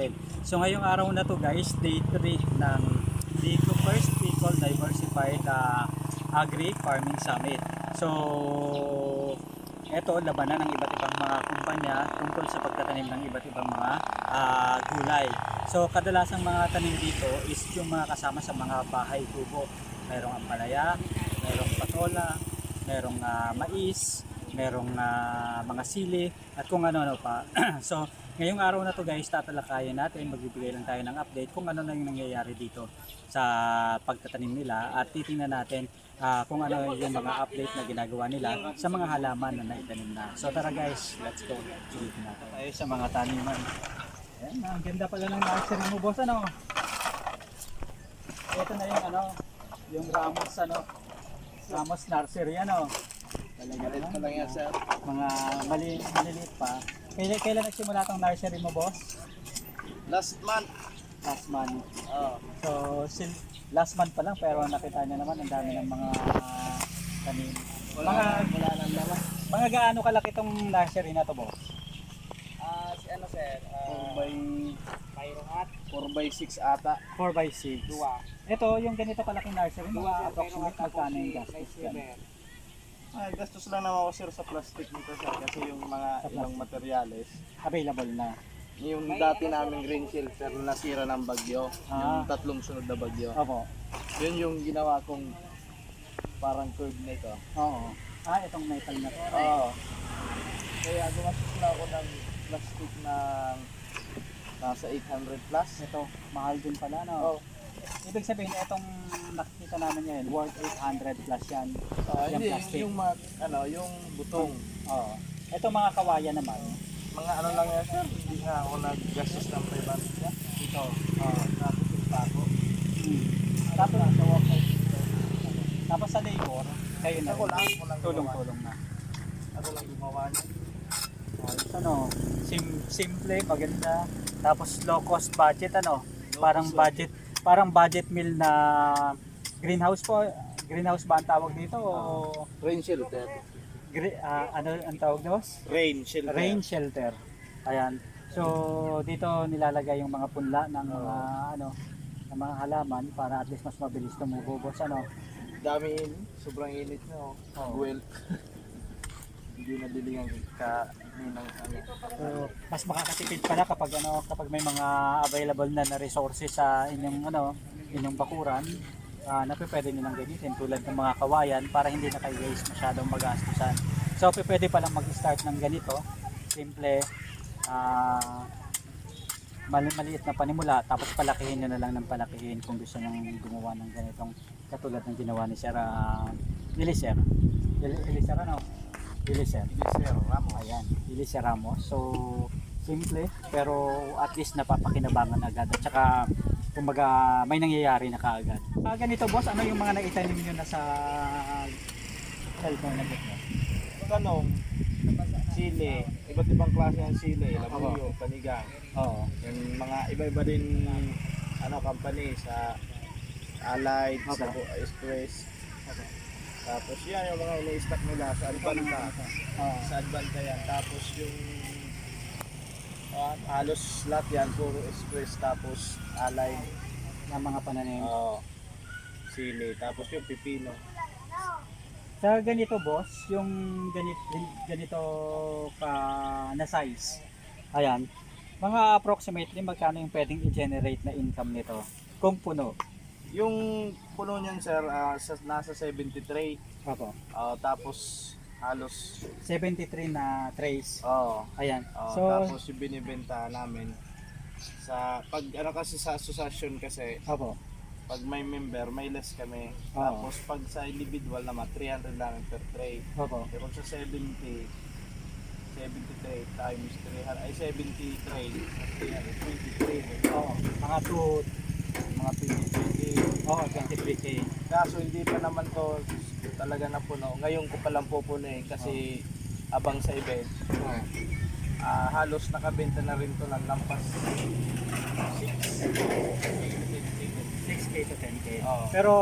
rin. So ngayong araw na to guys, day 3 ng Bicol First Bicol Diversified ah, Agri Farming Summit. So ito labanan ng iba't ibang mga kumpanya tungkol sa pagtatanim ng iba't ibang mga ah, gulay. So kadalasang mga tanim dito is yung mga kasama sa mga bahay kubo. Merong ampalaya, merong patola, merong ah, mais, merong ah, mga sili at kung ano-ano pa. so ngayong araw na to guys, tatalakayin natin, magbibigay lang tayo ng update kung ano na yung nangyayari dito sa pagtatanim nila at titingnan natin ah, kung ano yung mga update na ginagawa nila sa mga halaman na naitanim na. So tara guys, let's go. Sulitin natin tayo sa mga taniman. Ayan, ang ganda pala ng nursery mo boss ano. Ito na yung ano, yung Ramos ano, Ramos Nursery ano. Talaga pa lang yan, sir. Mga mali, maliliit pa. Kailan, kailan nagsimula tong nursery mo boss? Last month. Last month. Oh. So, sil last month pa lang pero nakita niyo naman ang dami ng mga tanim. Wala, Mga, wala nang laman. mga gaano kalaki tong nursery na to boss? Ah, si ano, sir? 4 by... Mayroong at 4 by 6 ata. 4 by 6. Ito, yung ganito kalaking nursery, mga approximate magkano yung gastos yan? Ay, gastos lang naman ako, sir, sa plastic nito, sir. Kasi yung mga plastic. materyales. Available na. Yung dati naming green shelter na nasira ng bagyo. Ah. Yung tatlong sunod na bagyo. Opo. Yun yung ginawa kong parang curve nito. Oo. Ah, itong metal na to. Oo. Kaya gumastos na ako ng plastic ng nasa 800 plus. Ito, mahal din pala, no? Oh. Ibig sabihin, itong nakikita namin ngayon, worth 800 plus yan. Ah, Yung hindi, plastic. yung, mga, ano, yung butong. Oo. Ito mga kawayan naman. Mga ano lang yan, sir. Hindi nga ako naggastos ng 500 yan. Ito. Oo, tapos yung pako. Hmm. Tapos, tapos sa labor, kayo na Ako lang, ako lang gumawa. Tulong-tulong na. Ako lang gumawa niya. Ayos, ano, sim simple, maganda. Tapos low cost budget ano. Parang cost budget, parang budget meal na greenhouse po. Greenhouse ba ang tawag dito o Rain shelter. gre- ah, ano ang tawag nyo? Rain shelter. Rain shelter. Ayan. So dito nilalagay yung mga punla ng mga ano ng mga halaman para at least mas mabilis tumubo boss ano. Dami in, sobrang init na oh. Well, hindi nabili ang ka ng ano. So, mas makakatipid pala kapag ano kapag may mga available na na resources sa inyong ano inyong bakuran ah na pwede nilang gamitin tulad ng mga kawayan para hindi na kayo guys masyadong magastusan. So pwede pa lang mag-start ng ganito, simple ah mali maliit na panimula tapos palakihin nyo na lang ng palakihin kung gusto nyo gumawa ng ganitong katulad ng ginawa ni Sir uh, Eliser. El- Eliser ano? Eliser. Hindi sir, Ramos. Ayan, Elise Ramos. So, simple pero at least napapakinabangan agad at saka kumbaga may nangyayari na kaagad. Ah, ganito boss, ano yung mga naitanim nyo na sa cellphone na mo? Tanong, sili, iba't ibang klase ng sili, labuyo, panigang. Oo. Yung mga iba-iba din ano company sa Allied, sa Okay. Tapos yan yung mga ini-stock nila sa Advanta. Oo. Sa Advanta yan. Tapos yung ah, halos lahat yan, puro Express. Tapos Allied, na mga pananim. oh, sili. Tapos yung pipino. Sa ganito boss, yung ganito, ganito ka na size. Ayan. Mga approximately magkano yung pwedeng i-generate na income nito kung puno? Yung puno niyan sir, ah, sa, nasa 73. Opo. Ah, tapos halos 73 na trays. oh, Ayan. Oh, so, tapos yung binibenta namin sa pag ano kasi sa association kasi opo. pag may member may less kami. Oo. Tapos pag sa individual naman 300 lang per tray. Opo. Pero sa 70 73 times 300 ay 70 tray 323 Oo, mga 2, mga 20 oo, 23k. Kaso hindi pa naman to talaga na puno. Ngayon ko pa lang pupunin kasi abang sa event. Ah, halos nakabenta na rin to ng lampas 6k to 10k. Oo. Pero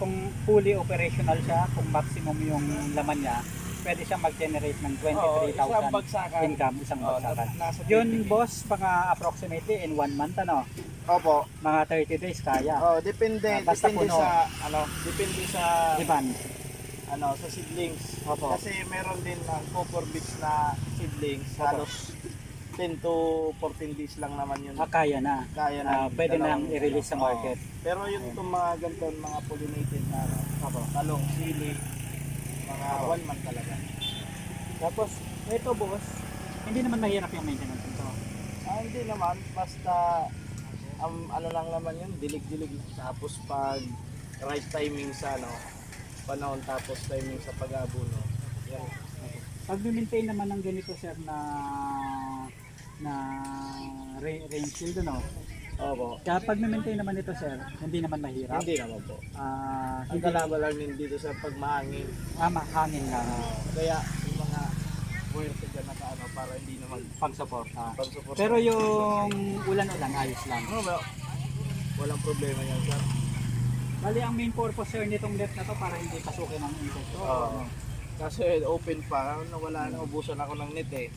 kung fully operational siya, kung maximum yung laman niya, pwede siyang mag-generate ng Oo, isang 23,000 bagsakan. income, isang Oo, bagsakan. nasa Yun, 20. boss, mga approximately in one month, ano? Opo. Mga 30 days kaya. Oh, depende Ah, basta depende puno. sa ano, depende sa Iban. ano, sa seedlings. Opo. Kasi meron din ang copper beets na seedlings, Opo. halos 10 to 14 days lang naman yun. Ah, kaya na. Kaya Ah, na. pwede na dalawang- i-release sa Oo. market. Pero yung itong mga ganito, mga pollinated na ano, Opo. talong, sili, mga Opo. one month talaga. Tapos, ito boss, hindi naman mahirap yung maintenance nito. Ah, hindi naman, basta um, ano lang naman yun, dilig-dilig. Tapos pag right timing sa ano, panahon tapos timing sa pag-abuno. Yan. Pag maintain naman ng ganito sir na na ra- rain shield ano. Opo. Kaya pag maintain naman ito sir, hindi naman mahirap. Hindi naman po. Ah, Ang hindi kalaban lang din dito sa pagmahangin. ah, hangin lang Kaya sa dyan naka ano, para hindi naman pag-suporta. pag-support. Pero yung ulan-ulan ayos lang. ano ba? Walang problema yan sir. Bali ang main purpose sir nitong net na to para hindi pasukin ng insect. Oo. Kasi open pa, wala na ubusan ako ng net eh.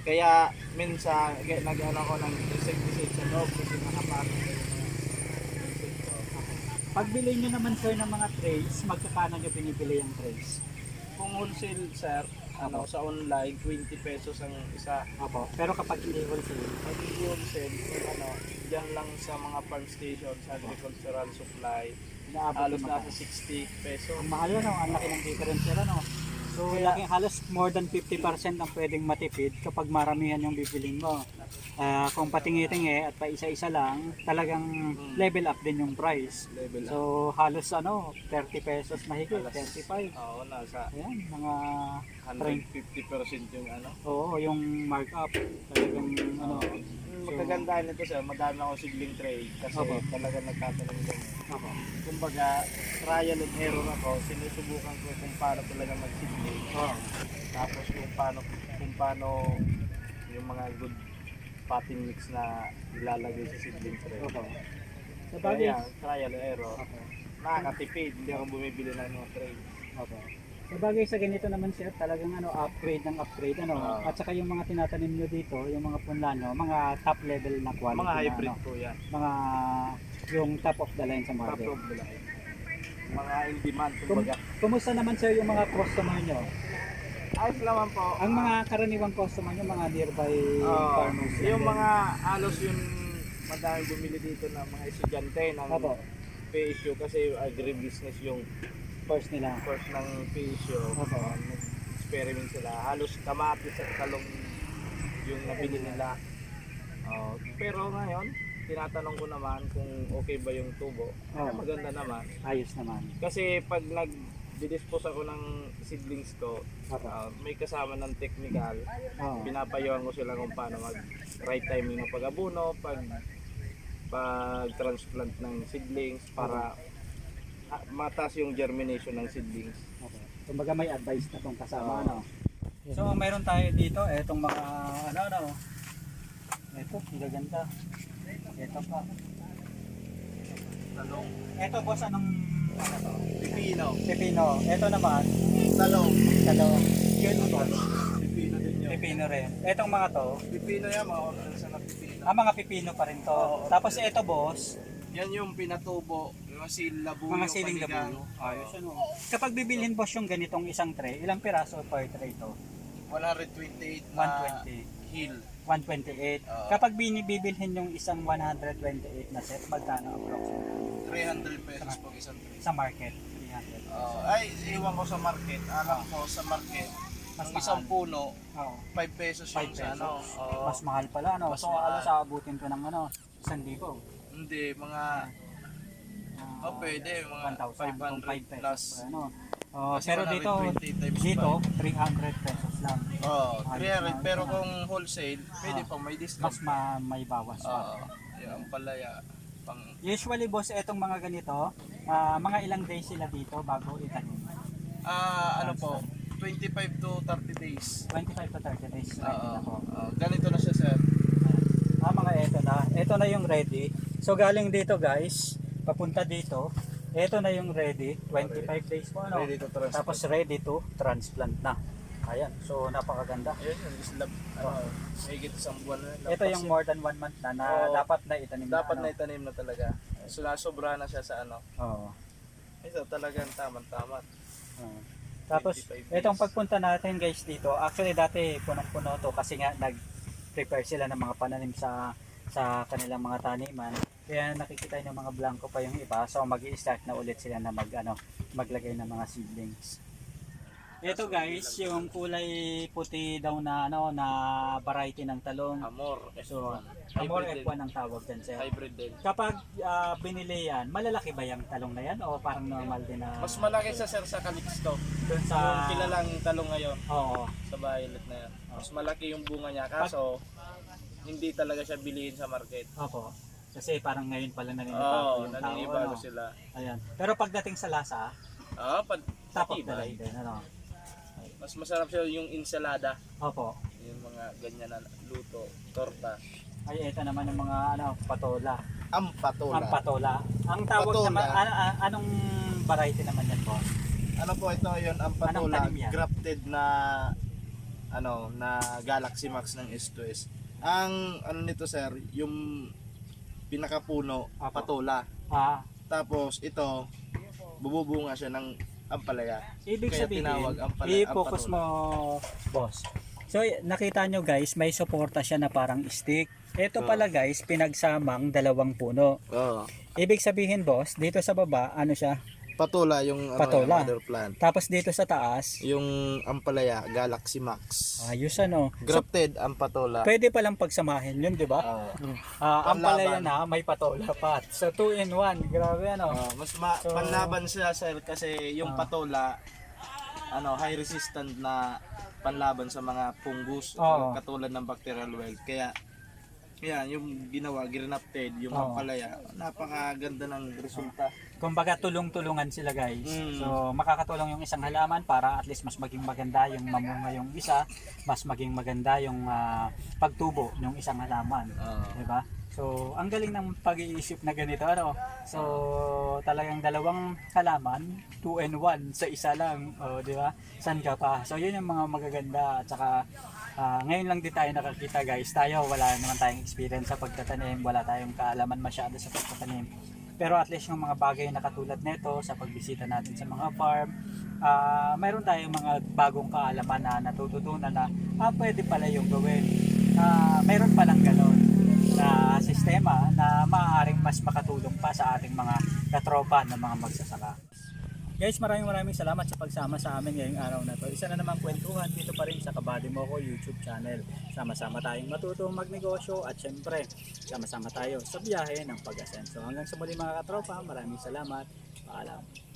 Kaya minsan nag-ano ako ng insecticide sa loob kasi nakapasok ko yung mga insecto. Pagbili nyo naman sir ng mga trays, magkakano nyo binibili yung trays? Kung wholesale sir, ano sa online 20 pesos ang isa. Opo. Pero kapag hindi wholesale, Pag hindi wholesale, kung ano, diyan lang sa mga farm station, sa agricultural supply, inaabot halos yung nasa 60 peso. Ang mahal ano, ang laki ng difference nila no. So laki, halos more than 50% ang pwedeng matipid kapag maramihan yung bibilin mo. Ah, kung patingi-tingi at pa isa-isa lang, talagang level up din yung price. Level up. So halos ano, 30 pesos mahigit, Halos. 35. Oo, nasa Ayan, mga 150% yung ano. oo, yung markup talagang ano, Oo. Yung magkagandahan nito sir, madami ako sigling tray kasi Opo. talaga nagtatanong kami. Ako. Kumbaga, trial and error ako, sinusubukan ko kung paano talaga mag-sigling. Oo. Tapos kung paano, kung paano yung mga good potting mix na ilalagay sa seedling tray. Opo. Sa Kaya bagay, trial and error. Opo. Nakakatipid, hindi ako bumibili ng mga tray. Opo. Sa bagay sa ganito naman sir, talagang ano, upgrade ng upgrade ano. Oo. At saka yung mga tinatanim nyo dito, yung mga punlano, mga top level na quality Mga na, hybrid ano, po yan. mga yung top of the line sa Top market. of the line. Mga in demand, Kum- kumbaga. kumusta naman sir yung mga customer nyo? Ayos naman po. Ang mga karaniwang customer nyo, mga nearby Oo. farmers. lang yung din. mga halos yung madami bumili dito ng mga estudyante ng Opo. PSU kasi agribusiness yung first nila. first ng PSU. Opo. Uh, experiment sila. Halos kamatis at talong yung nabili nila. Oh, pero ngayon, tinatanong ko naman kung okay ba yung tubo. Oo. Maganda naman. Ayos naman. Kasi pag nag dispose ako ng seedlings ko, ah, may kasama ng technical Oo. pinapayuhan ko sila kung paano mag right timing ng pag-abuno, pag pag transplant ng seedlings para ah, mataas yung germination ng seedlings. Okay. Kumbaga may advice na tong kasama Oo. ano. So mayroon tayo dito etong mga ano ano. Ito, gaganda. Ito pa. Talong, Ito boss anong ano to? pipino, Pepino. Ito naman, talong, talong. Yun boss. pipino din yun. Pepino rin. Etong mga to, Pipino yan, mga organisa na pipino. ah, mga pepino pa rin to. Oo. Tapos ito boss, Yan yung pinatubo, yung siling labuyo, mga siling labuyo. Ayos ano. Kapag bibilhin boss yung ganitong isang tray, ilang piraso per tray to? 128 na 120. hill. 128. Oo. Kapag binibibilhin yung isang 128 na set, magkano approximately 300 pesos pag isang tray. sa market? 300. Oo. ay, iwan ko sa market. Alam ko sa market, Mas ang isang mahal. puno, Oo. 5 pesos 5 yung sa pesos. ano. Oo. Mas mahal pala, no? Mas so, mahal. alas aabutin ko ng ano, 1,000. Hindi, mga, Ah, oh pwede, mga 1,000 kung 5 500 pesos. plus. Ano. Oh, Kasi pero dito, 120 times dito, 300 pesos lang. Oh, Ayos 300. na, Pero kung wholesale, pwede Ah. pa may Mas discount. ma may bawas Oo. pa. Yan palaya. Pang, Usually, boss, etong mga ganito, ah, mga ilang days sila dito bago itanim? ah, ano po, 25 to 30 days. 25 to 30 days. po. Oo. ganito na siya, sir. Ah, mga eto na. Ito na yung ready. So galing dito guys, papunta dito. Ito na yung ready. 25 days po ano. Ready to transplant. Tapos ready to transplant na. Ayan, so napakaganda. Ayun yun, is lab, ano, higit isang buwan na. Oh. Ito yung more than one month na, na Oo. dapat na itanim Dapat ano. na itanim na talaga. So, nasobra na siya sa ano. Oo. Ito talagang tamang-tama. Oo. Tapos, 25 days. itong pagpunta natin guys dito, actually dati punong-puno to kasi nga nag-prepare sila ng mga pananim sa sa kanilang mga taniman. Kaya nakikita ng mga blanco pa yung iba. So mag start na ulit sila na mag, ano, maglagay ng mga seedlings. Ito guys, yung kulay puti daw na ano na variety ng talong. Amor, So, F1. Amor Hybrid F1 ang tawag dyan sir. Hybrid din. Kapag ah, binili yan, malalaki ba yung talong na yan o parang normal din na Mas malaki sa sir sa Calixto. dun sa Yung kilalang talong ngayon Oo. sa violet na yan. Mas malaki yung bunga niya kaso hindi talaga siya bilihin sa market. Opo. Kasi parang ngayon pala naninibago Oo, yung tao. naninibago ano? sila. Ayan. Pero pagdating sa lasa, Ah, pag top of the line din. Ano? mas masarap siya yung ensalada. Opo. Yung mga ganyan na luto, torta. Ay, ito naman yung mga ano, patola. Ang Ang patola. Ang tawag Patola. naman, ano, ano- anong variety naman yan po? Ano po ito yun, ang patola, grafted na ano, na Galaxy Max ng S2S. Ang ano nito sir, yung pinakapuno, Apo. patola. Ah, Tapos ito, bububunga siya ng ampalaya. ibig Kaya sabihin, tinawag ang pala- i-focus mo, boss. So, nakita nyo guys, may suporta siya na parang stick. Ito Oo. pala guys, pinagsamang dalawang puno. Oo. Ibig sabihin, boss, dito sa baba, ano siya? Patola yung ano, Patola. yung mother plant. Tapos dito sa taas, Yung ampalaya, Galaxy Max. ayos ano. So, Grafted ang patola. pwede palang pagsamahin yun, di ba? Oo. Ah, ang Panlaban. na, may patola pa. So, 2 in 1. Grabe ano. Ah, mas ma- So- panlaban siya sir kasi yung Ah. patola ano high resistant na panlaban sa mga fungus Oo. katulad ng bacterial wilt. Kaya yan, yung ginawa, grinafted, yung Oo. ampalaya, napakaganda ng resulta. Kumbaga tulong-tulungan sila guys. Mm. So makakatulong yung isang halaman para at least mas maging maganda yung mamunga yung isa, mas maging maganda yung ah, pagtubo ng isang halaman. Oo. 'Di ba? So ang galing ng pag-iisip na ganito ano. So talagang dalawang halaman, 2 and 1 sa isa lang, oh, 'di ba? San ka pa? So yun yung mga magaganda at saka ah, ngayon lang din tayo nakakita guys. Tayo wala naman tayong experience sa pagtatanim, wala tayong kaalaman masyado sa pagtatanim. Pero at least yung mga bagay na katulad nito sa pagbisita natin sa mga farm, ah mayroon tayong mga bagong kaalaman na natututunan na ah, pwede pala yung gawin. Ah, mayroon palang ganun na sistema na maaaring mas makatulong pa sa ating mga katropa ng mga magsasaka. Guys, maraming maraming salamat sa pagsama sa amin ngayong araw na to. Isa na namang kwentuhan dito pa rin sa Kabady Moko YouTube channel. Sama-sama tayong matuto magnegosyo at syempre, sama-sama tayo sa biyahe ng pag-asenso. Hanggang sa muli mga katropa, maraming salamat. Paalam.